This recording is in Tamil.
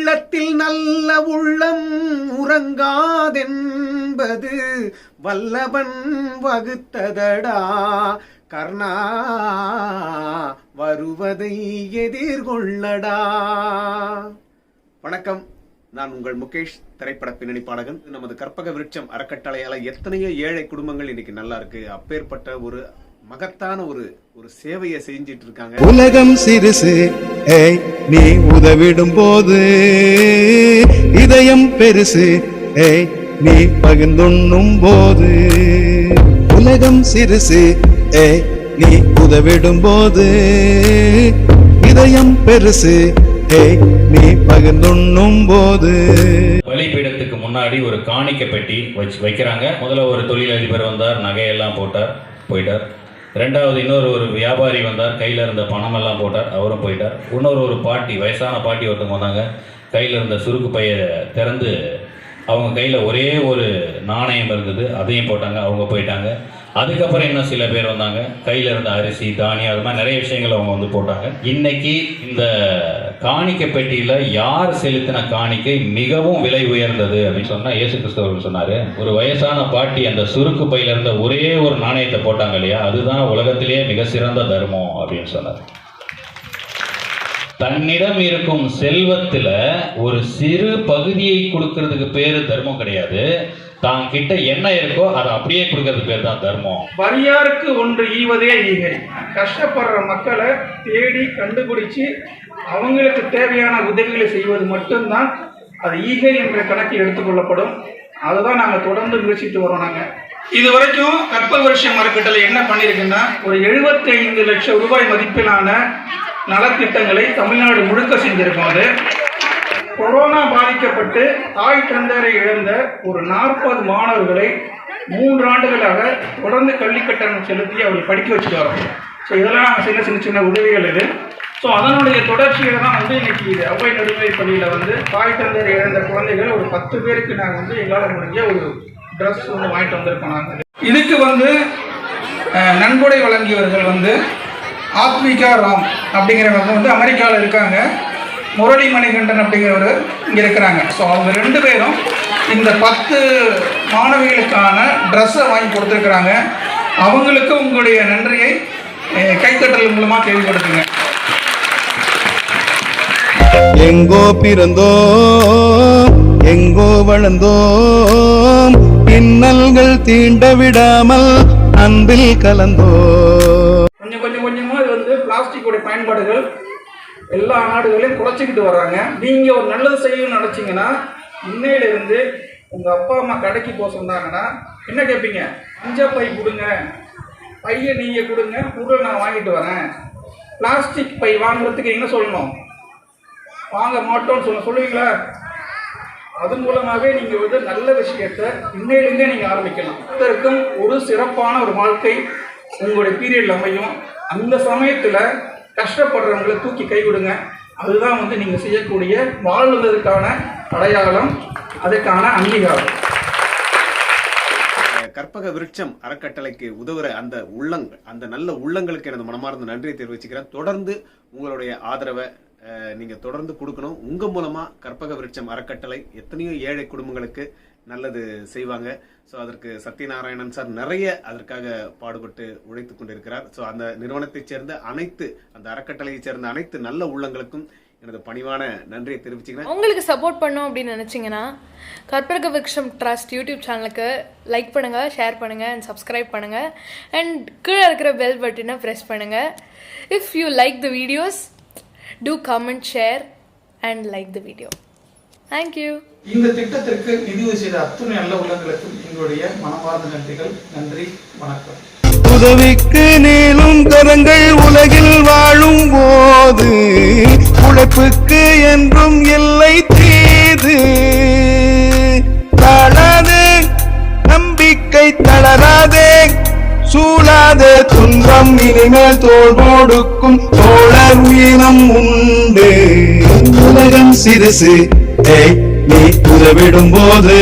உள்ளத்தில் நல்ல உள்ளம் உறங்காதென்பது வல்லவன் வகுத்ததடா. கர்ணா வருவதை எதிர்கொள்ளடா. வணக்கம். நான் உங்கள் முகேஷ் திரைப்பட பின்னணி பாடகன். நமது கற்பக விருட்சம் அறக்கட்டளையால எத்தனையோ ஏழை குடும்பங்கள் இன்னைக்கு நல்லா இருக்கு. அப்பேற்பட்ட ஒரு மகத்தான ஒரு ஒரு சேவையை செஞ்சிட்டு இருக்காங்க உலகம் சிறுசு ஏய் நீ உதவிடும் போது இதயம் பெருசு ஏய் நீ பகிர்ந்துண்ணும் போது உலகம் சிறுசு ஏய் நீ உதவிடும் போது இதயம் பெருசு ஏய் நீ பகிர்ந்துண்ணும் போது பலிபீடத்துக்கு முன்னாடி ஒரு காணிக்கை பெட்டி வச்சு வைக்கிறாங்க. முதல்ல ஒரு தொழிலதிபர் வந்தார் நகையெல்லாம் போட்டார் போயிட்டார். ரெண்டாவது இன்னொரு ஒரு வியாபாரி வந்தார் கையில் இருந்த பணமெல்லாம் போட்டார் அவரும் போயிட்டார். இன்னொரு ஒரு பாட்டி வயசான பாட்டி ஒருத்தவங்க வந்தாங்க கையில் இருந்த சுருக்கு பையை திறந்து அவங்க கையில் ஒரே ஒரு நாணயம் இருந்தது அதையும் போட்டாங்க அவங்க போயிட்டாங்க. அதுக்கப்புறம் இன்னும் சில பேர் வந்தாங்க. கையில் இருந்த அரிசி தானியம் அது மாதிரி நிறைய விஷயங்கள் அவங்க வந்து போட்டாங்க. இன்னைக்கு இந்த காணிக்கை பெட்டியில் யார் செலுத்தின காணிக்கை மிகவும் விலை உயர்ந்தது அப்படின்னு சொன்னால் இயேசு கிறிஸ்தவர்கள் சொன்னார். ஒரு வயசான பாட்டி அந்த சுருக்கு பையில இருந்த ஒரே ஒரு நாணயத்தை போட்டாங்க இல்லையா? அதுதான் உலகத்திலேயே மிக சிறந்த தர்மம் அப்படின்னு சொன்னார். தன்னிடம் இருக்கும் செல்வத்தில் ஒரு சிறு பகுதியை கொடுக்கறதுக்கு பேர் தர்மம் கிடையாது. தான் கிட்ட என்ன இருக்கோ அதை அப்படியே கொடுக்கறது பேர் தான் தர்மம். வரியாருக்கு ஒன்று ஈவதே ஈகை. கஷ்டப்படுற மக்களை தேடி கண்டுபிடிச்சு அவங்களுக்கு தேவையான உதவிகளை செய்வது மட்டும்தான் அது ஈகை என்ற கணக்கில் எடுத்துக்கொள்ளப்படும் அதுதான் நாங்கள் தொடர்ந்து முயற்சிட்டு வரோம் நாங்கள் இது வரைக்கும் கற்ப வருஷம் அறக்கட்டளை என்ன பண்ணியிருக்குன்னா ஒரு 75 லட்சம் ரூபாய் மதிப்பிலான நலத்திட்டங்களை தமிழ்நாடு முழுக்க செஞ்சிருக்கோம் அது. கொரோனா பாதிக்கப்பட்டு தாய் தந்தரை இழந்த ஒரு நாற்பது மாணவர்களை மூன்று ஆண்டுகளாக தொடர்ந்து கல்வி கட்டணம் செலுத்தி அவர்கள் படிக்க வச்சுட்டு வரோம் ஸோ இதெல்லாம் நாங்கள் சின்ன சின்ன சின்ன உதவிகள் இது. ஸோ அதனுடைய தொடர்ச்சியில் தான் வந்து இன்னைக்கு இது அவ்வை நடுநிலை பள்ளியில் வந்து தாய் தந்தரை இழந்த குழந்தைகள் ஒரு பத்து பேருக்கு நாங்கள் வந்து எங்களால் முடிஞ்ச ஒரு ட்ரெஸ் வந்து வாங்கிட்டு வந்திருக்கோம் நாங்கள் இதுக்கு வந்து நன்கொடை வழங்கியவர்கள் வந்து ஆத்மிகா ராம் அப்படிங்கிறவங்க வந்து அமெரிக்காவில் இருக்காங்க. முரளி மணிகண்டன் அப்படிங்கிறவர் இங்கே இருக்கிறாங்க. ஸோ அவங்க ரெண்டு பேரும் இந்த பத்து மாணவிகளுக்கான ட்ரெஸ்ஸை வாங்கி கொடுத்துருக்குறாங்க. அவங்களுக்கு உங்களுடைய நன்றியை கைத்தட்டல் மூலமாக கேள்விப்படுத்துங்க எங்கோ பிறந்தோம் எங்கோ வளர்ந்தோம். பின்னல்கள் தீண்ட விடாமல் அன்பில் கலந்தோம். கொஞ்சம் கொஞ்சம் கொஞ்சமாக இது வந்து பிளாஸ்டிக்கோட பயன்பாடுகள் எல்லா நாடுகளையும் குறைச்சிக்கிட்டு வர்றாங்க. நீங்கள் ஒரு நல்லது செய்யணும்னு நினச்சிங்கன்னா இன்னையிலிருந்து உங்கள் அப்பா அம்மா கடைக்கு போக சொன்னாங்கன்னா என்ன கேட்பீங்க அஞ்சா பை கொடுங்க. பையை நீங்கள் கொடுங்க. பொருளை நான் வாங்கிட்டு வரேன். பிளாஸ்டிக் பை வாங்குறதுக்கு என்ன சொல்லணும்? வாங்க மாட்டோம்னு சொல்ல சொல்லுவீங்களா? அது மூலமாகவே நீங்கள் வந்து நல்ல விஷயத்தை இன்னையிலேருந்தே நீங்கள் ஆரம்பிக்கலாம். ஒருத்தருக்கும் ஒரு சிறப்பான ஒரு வாழ்க்கை உங்களுடைய பீரியடில் அமையும். அந்த சமயத்தில் கஷ்டப்படுறவங்களை தூக்கி கைவிடுங்க அதுதான் வந்து நீங்கள் செய்யக்கூடிய வாழ்வதற்கான அடையாளம் அதுக்கான அங்கீகாரம். கற்பக விருட்சம் அறக்கட்டளைக்கு உதவுற அந்த உள்ளங்கள் அந்த நல்ல உள்ளங்களுக்கு எனது மனமார்ந்த நன்றியை தெரிவிச்சுக்கிறேன். தொடர்ந்து உங்களுடைய ஆதரவை நீங்க தொடர்ந்து கொடுக்கணும். உங்க மூலமா கற்பக விருட்சம் அறக்கட்டளை எத்தனையோ ஏழை குடும்பங்களுக்கு நல்லது செய்வாங்க. ஸோ அதற்கு சத்யநாராயணன் சார் நிறைய அதற்காக பாடுபட்டு உழைத்து கொண்டிருக்கிறார். ஸோ அந்த நிறுவனத்தைச் சேர்ந்த அனைத்து அந்த அறக்கட்டளையைச் சேர்ந்த அனைத்து நல்ல உள்ளங்களுக்கும் எனது பணிவான நன்றியை தெரிவிச்சிங்கன்னா உங்களுக்கு சப்போர்ட் பண்ணோம் அப்படின்னு நினச்சிங்கன்னா கற்பக விக்ஷம் ட்ரஸ்ட் யூடியூப் சேனலுக்கு லைக் பண்ணுங்கள் ஷேர் பண்ணுங்கள் அண்ட் சப்ஸ்கிரைப் பண்ணுங்கள் அண்ட் கீழே இருக்கிற பெல் பட்டனை ப்ரெஸ் பண்ணுங்கள் if you like the videos do comment share and like the video thank you இந்த திட்டத்திற்கு நிதியுதவி செய்த அத்துணை நல்ல உள்ளங்களுக்கும் எங்களுடைய மனமார்ந்த நன்றிகள். நன்றி வணக்கம். உதவிக்கு நீளும் கரங்கள் உலகில் வாழும் போது உழைப்புக்கு என்றும் இல்லை தீது. தளராதே நம்பிக்கை தளராதே சூழாதே துன்பம் இனிமேல் தோல் கொடுக்கும் தோழர் உயிரம் உண்டு. உலகம் சிறுசு. நீ உதவிடும் போது